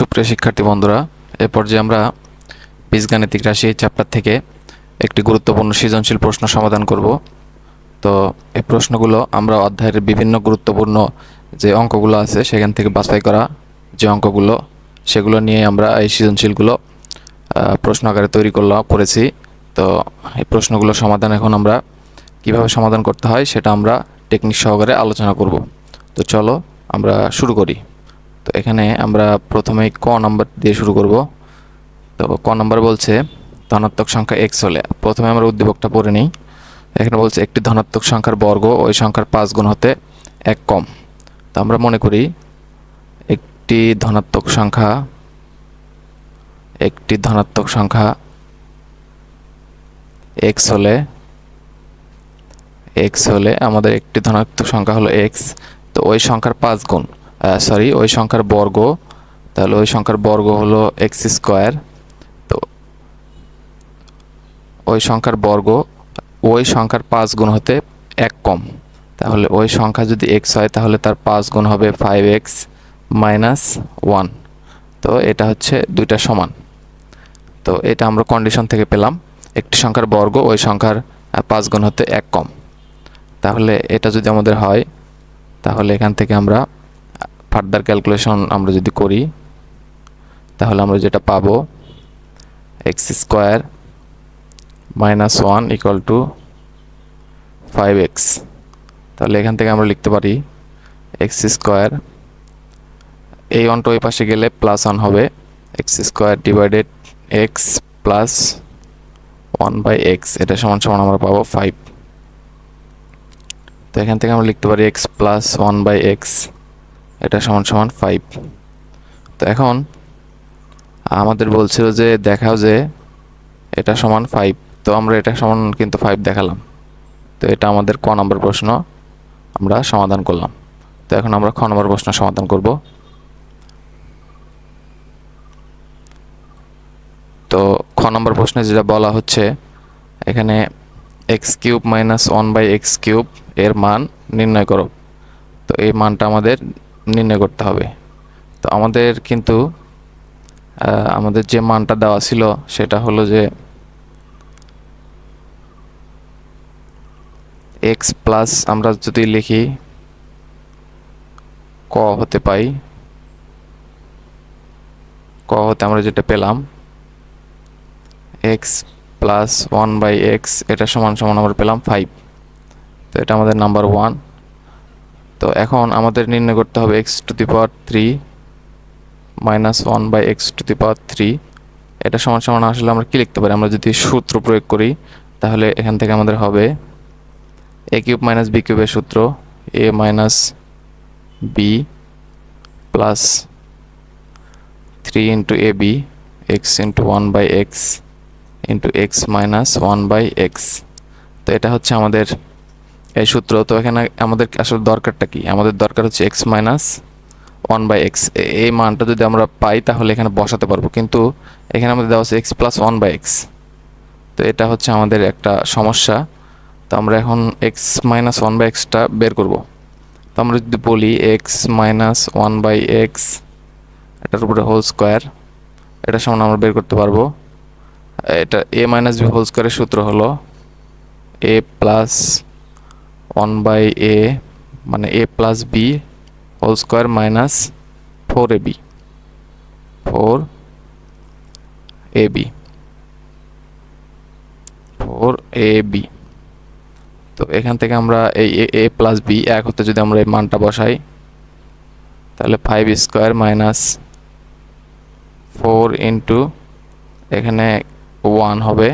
সুপ্রিয় শিক্ষার্থী বন্ধুরা, এ পর্যায়ে আমরা বীজগাণিতিক রাশি চ্যাপ্টার থেকে একটি গুরুত্বপূর্ণ সৃজনশীল প্রশ্ন সমাধান করব। তো এই প্রশ্নগুলো আমরা অধ্যায়ের বিভিন্ন গুরুত্বপূর্ণ যে অঙ্কগুলো আছে সেখান থেকে বাছাই করা যে অঙ্কগুলো, সেগুলো নিয়ে আমরা এই সৃজনশীলগুলো প্রশ্ন আকারে তৈরি করলাম করেছি। তো এই প্রশ্নগুলো সমাধান এখন আমরা কীভাবে সমাধান করতে হয় সেটা আমরা টেকনিক সহকারে আলোচনা করব। তো চলো আমরা শুরু করি। তো এখানে আমরা প্রথমে ক নাম্বার দিয়ে শুরু করব। তো ক নাম্বার বলছে, ধনাত্মক সংখ্যা এক্স হলে। প্রথমে আমরা উদ্দীপকটা পড়ে নিই। এখানে বলছে, একটি ধনাত্মক সংখ্যার বর্গ ওই সংখ্যার পাঁচ গুণ হতে এক কম। তো আমরা মনে করি, একটি ধনাত্মক সংখ্যা, একটি ধনাত্মক সংখ্যা এক্স হলে এক্স হলে আমাদের একটি ধনাত্মক সংখ্যা হলো এক্স তো ওই সংখ্যার পাঁচ গুণ। সরি ওই সংখ্যার বর্গ। তাহলে ওই সংখ্যার বর্গ হলো এক্স স্কোয়ার তো ওই সংখ্যার বর্গ, ওই সংখ্যার পাঁচ গুণ হতে এক কম। তাহলে ওই সংখ্যা যদি এক্স হয়, তাহলে তার পাঁচ গুণ হবে ফাইভ এক্স মাইনাস ওয়ান তো এটা হচ্ছে দুইটা সমান। তো এটা আমরা কন্ডিশন থেকে পেলাম। একটি সংখ্যার বর্গ, ওই সংখ্যার পাঁচ গুণ হতে এক কম। তাহলে এটা যদি আমাদের হয়, তাহলে এখান থেকে আমরা ফার্দার ক্যালকুলেশন আমরা যদি করি, তাহলে আমরা যেটা পাবো X square minus one equal to five X তাহলে এখান থেকে আমরা লিখতে পারি এক্স স্কোয়ার এই ওয়ানটা ওই পাশে গেলে প্লাস ওয়ান হবে X square divided X plus one by X এটা সমান সমান আমরা পাবো ফাইভ তো এখান থেকে আমরা লিখতে পারি X plus one by X এটা সমান সমান ফাইভ তো এখন আমাদের বলছিল যে দেখাও যে এটা সমান ফাইভ তো আমরা এটা সমান কিন্তু ফাইভ দেখালাম। তো এটা আমাদের ক নম্বর প্রশ্ন আমরা সমাধান করলাম। তো এখন আমরা খ নম্বর প্রশ্ন সমাধান করব। তো খ নম্বর প্রশ্নে যেটা বলা হচ্ছে, এখানে X cube minus one by X cube এর মান নির্ণয় করো। তো এই মানটা আমাদের নির্ণয় করতে হবে। তো আমাদের কিন্তু আমাদের যে মানটা দেওয়া ছিল সেটা হলো যে এক্স প্লাস আমরা যদি লিখি ক হতে পাই, ক হতে আমরা যেটা পেলাম X plus one by X এটা সমান সমান আমরা পেলাম ফাইভ তো এটা আমাদের নাম্বার ওয়ান তো এখন আমাদের নির্ণয় করতে হবে X to the power three minus one by X to the power three. এটা সমান সমান আসলে আমরা কি লিখতে পারি? আমরা যদি সূত্র প্রয়োগ করি, তাহলে এখান থেকে আমাদের হবে এ কিউব মাইনাস বি কিউবের সূত্র A minus B plus three into A B X into one by X into X minus one by X তো এটা হচ্ছে আমাদের এই সূত্র, তো এখানে আমাদের আসলে দরকারটা কি? আমাদের দরকার হচ্ছে X minus one by X এই মানটা যদি আমরা পাই, তাহলে এখানে বসাতে পারব। কিন্তু এখানে আমাদের দেওয়া আছে x plus one by x তো এটা হচ্ছে আমাদের একটা সমস্যা। তো আমরা এখন এক্স মাইনাস ওয়ান বাই এক্সটা বের করব। তো আমরা যদি বলি X minus one by X এটার উপরে হোল স্কোয়ার এটা সমান আমরা বের করতে পারব। এটা এ মাইনাস বি হোল স্কোয়ারের সূত্র হলো A plus one by A মানে A plus B whole square minus four A B four A B four A B তো এখান থেকে আমরা এই এ প্লাস বি এক হতে যদি আমরা এই মানটা বসাই, তাহলে five square minus four into এখানে ওয়ান হবে।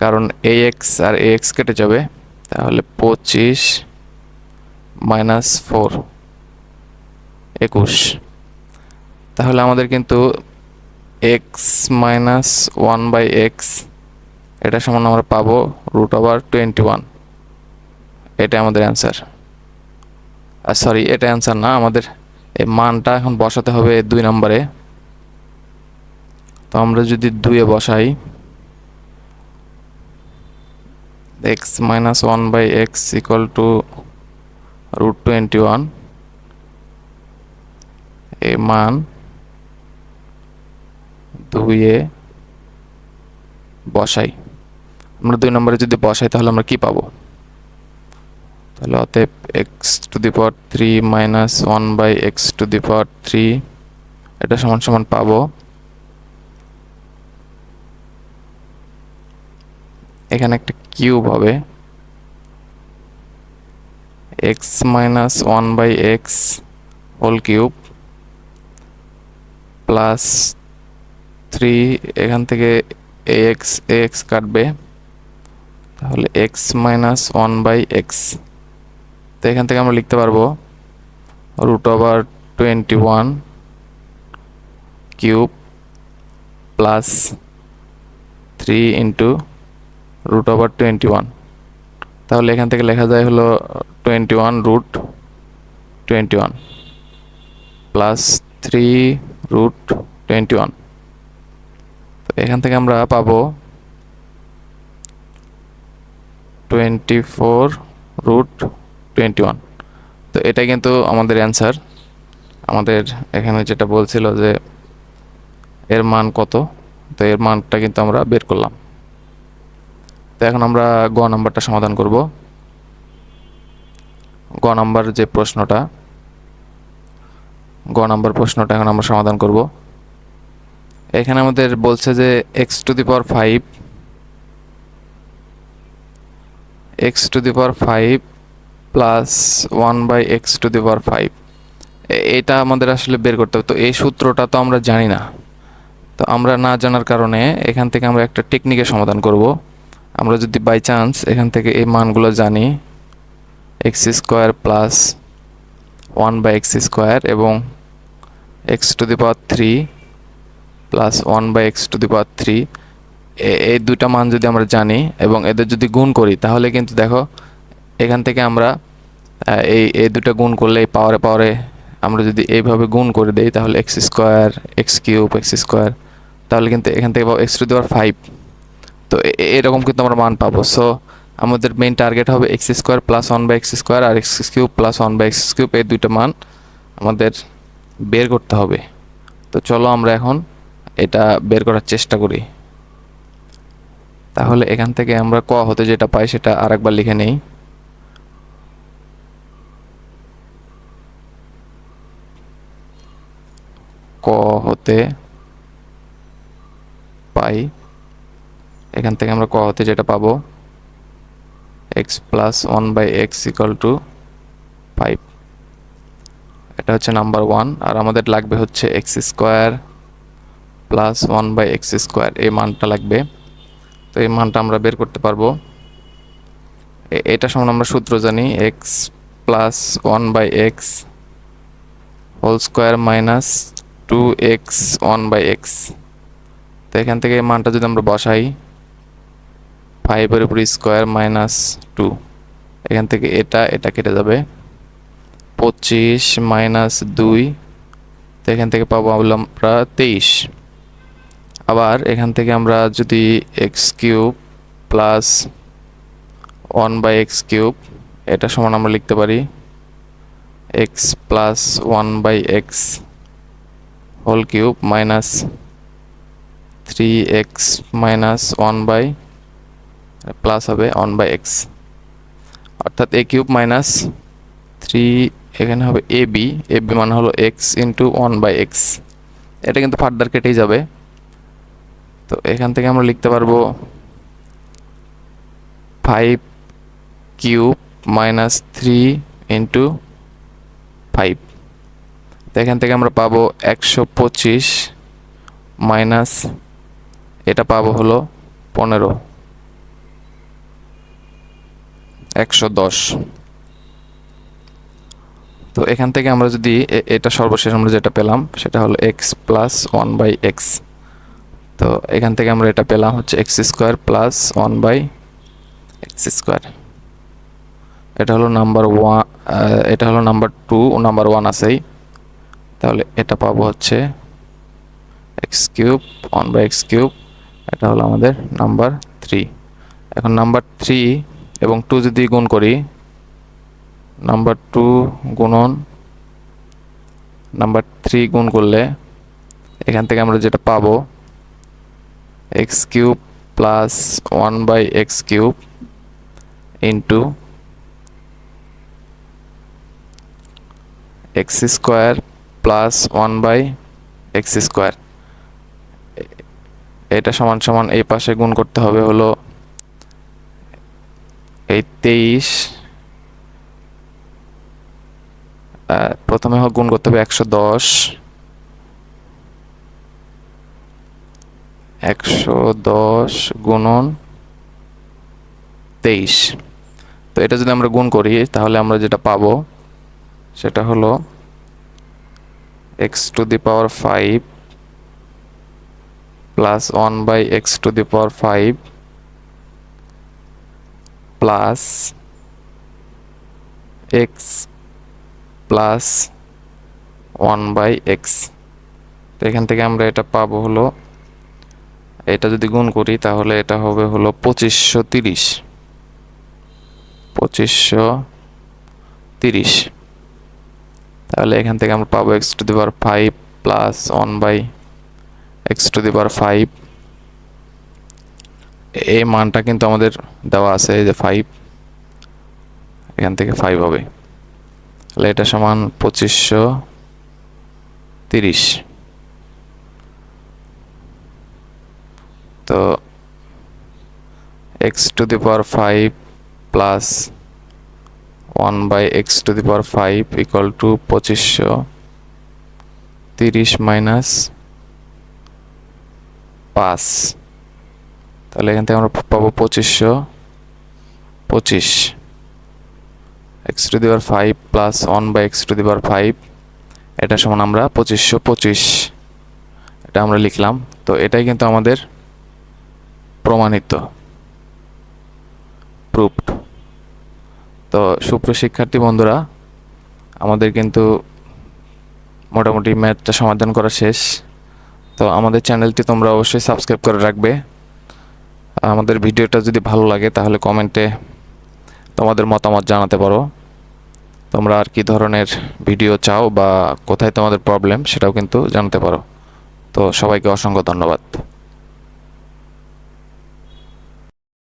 কারণ এ এক্স আর এ এক্স কেটে যাবে। তাহলে পঁচিশ মাইনাস ফোর, একুশ। তাহলে আমাদের কিন্তু X minus one by X, এটা সমান আমরা পাবো রুট ওভার টোয়েন্টি ওয়ান। এটা আমাদের অ্যান্সার। আর সরি, এটা অ্যান্সার না, আমাদের এই মানটা এখন বসাতে হবে দুই নম্বরে। তো আমরা যদি দুইয়ে বসাই minus one by X equal to root twenty one এই মান দুইয়ে বসাই। আমরা দুই নম্বরে যদি বসাই, তাহলে আমরা কি পাবো? তাহলে অতএব X to the power three minus one by X to the power three এটা সমান সমান পাবো। এখানে একটা কিউব হবে। X minus one by X whole cube plus three এখান থেকে এ এক্স এ এক্স কাটবে। তাহলে X minus one by X তো এখান থেকে আমরা লিখতে পারব root over twenty one cube plus three into root over twenty one তাহলে এখান থেকে লেখা যায় হলো twenty one root twenty one plus three root twenty one তো এখান থেকে আমরা পাবো twenty four root twenty one তো এটা কিন্তু আমাদের অ্যান্সার আমাদের এখানে যেটা বলছিল যে এর মান কত? তো এর মানটা কিন্তু আমরা বের করলাম। তো এখন আমরা গ নাম্বারটা সমাধান করব। গ নাম্বার যে প্রশ্নটা, গ নাম্বার প্রশ্নটা এখন আমরা সমাধান করব। এখানে আমাদের বলছে যে X to the power five X to the power five plus one by X to the power five এটা আমাদের আসলে বের করতে হবে। তো এই সূত্রটা তো আমরা জানি না। তো আমরা না জানার কারণে এখান থেকে আমরা একটা টেকনিকের সমাধান করব। আমরা যদি বাই চান্স এখান থেকে এই মানগুলো জানি X square plus one by X square এবং X to the power three plus one by X to the power three এই দুটা মান যদি আমরা জানি এবং এদের যদি গুণ করি, তাহলে কিন্তু দেখো এখান থেকে আমরা এই এই দুটো গুণ করলে এই পাওয়ারে পাওয়ারে আমরা যদি এইভাবে গুণ করে দেই, তাহলে X square X cube X square তাহলে কিন্তু এখান থেকে পাবো X to the power five তো এরকম কিন্তু আমরা মান পাবো। সো আমাদের মেইন টার্গেট হবে X square plus one by X square R X cube plus one by X cube এই দুইটা মান আমাদের বের করতে হবে। তো চলো আমরা এখন এটা বের করার চেষ্টা করি। তাহলে এখান থেকে আমরা ক হতে যেটা পাই সেটা আরেকবার লিখে নেই। ক হতে পাই এখান থেকে আমরা ক হতে যেটা পাবো? X plus one by X equal to five এটা হচ্ছে নাম্বার ওয়ান আর আমাদের লাগবে হচ্ছে X square plus one by X square এই মানটা লাগবে। তো এই মানটা আমরা বের করতে পারব। এটা সমান আমরা সূত্র জানি X plus one by X whole square minus two X one by X তো এখান থেকে এই মানটা যদি আমরা বসাই ফাইভের উপর স্কোয়ার মাইনাস টু এখান থেকে এটা এটা কেটে যাবে। পঁচিশ মাইনাস দুই, তো এখান থেকে পাবো আমরা তেইশ। আবার এখান থেকে আমরা যদি X cube plus one by X cube এটা সমান আমরা লিখতে পারি। X plus one by X whole cube minus three X minus one by plus হবে ওয়ান বাই এক্স অর্থাৎ এ কিউব মাইনাস থ্রি এখানে হবে এ বি এ বি মানে হলো X into one by X এটা কিন্তু ফার্দার কেটেই যাবে। তো এখান থেকে আমরা লিখতে পারব five cube minus three into five তো এখান থেকে আমরা পাবো একশো পঁচিশ মাইনাস এটা পাবো হলো পনেরো। একশো দশ। তো এখান থেকে আমরা যদি এটা সর্বশেষ আমরা যেটা পেলাম, সেটা হলো X plus one by X তো এখান থেকে আমরা এটা পেলাম হচ্ছে X square plus one by X square এটা হলো নাম্বার ওয়ান এটা হলো নাম্বার টু নাম্বার ওয়ান আছেই। তাহলে এটা পাবো হচ্ছে X cube one by X cube এটা হলো আমাদের নাম্বার থ্রি এখন নাম্বার থ্রি এবং টু যদি গুণ করি নাম্বার টু গুণন নাম্বার থ্রি গুণ করলে এখান থেকে আমরা যেটা পাবো X cube plus one by X cube into X square plus one by X square এটা সমান সমান এই পাশে গুণ করতে হবে হলো এই তেইশ প্রথমে হোক গুণ করতে হবে একশো দশ। একশো দশ গুণন তেইশ। তো এটা যদি আমরা গুণ করি, তাহলে আমরা যেটা পাবো, সেটা হলো X to the power five plus one by X to the power five plus X plus one by X তো এখান থেকে আমরা এটা পাবো হলো, এটা যদি গুণ করি তাহলে এটা হবে হলো পঁচিশশো তিরিশ। পঁচিশশো তিরিশ। তাহলে এখান থেকে আমরা পাবো X to the power five plus one by X to the power five এই মানটা কিন্তু আমাদের দেওয়া আছে যে ফাইভ এখান থেকে ফাইভ হবে। তাহলে এটা সমান পঁচিশশো তিরিশ। তো X to the power five plus one by X to the power five equal to পঁচিশশো তিরিশ মাইনাস পাঁচ। তাহলে এখান থেকে আমরা পাবো পঁচিশশো। পঁচিশ। X to the five plus one by X to the five. এটা সমান আমরা পঁচিশশো পঁচিশ। এটা আমরা লিখলাম। তো এটাই কিন্তু আমাদের প্রমাণিত। প্রুফড তো সুপ্রিয় শিক্ষার্থী বন্ধুরা, আমাদের কিন্তু মোটামুটি ম্যাথটা সমাধান করা শেষ। তো আমাদের চ্যানেলটি তোমরা অবশ্যই সাবস্ক্রাইব করে রাখবে। আমাদের ভিডিওটা যদি ভালো লাগে, তাহলে কমেন্টে তোমাদের মতামত জানাতে পারো। তোমরা আর কি ধরনের ভিডিও চাও বা কোথায় তোমাদের প্রবলেম, সেটাও কিন্তু জানাতে পারো। তো সবাইকে অসংখ্য ধন্যবাদ।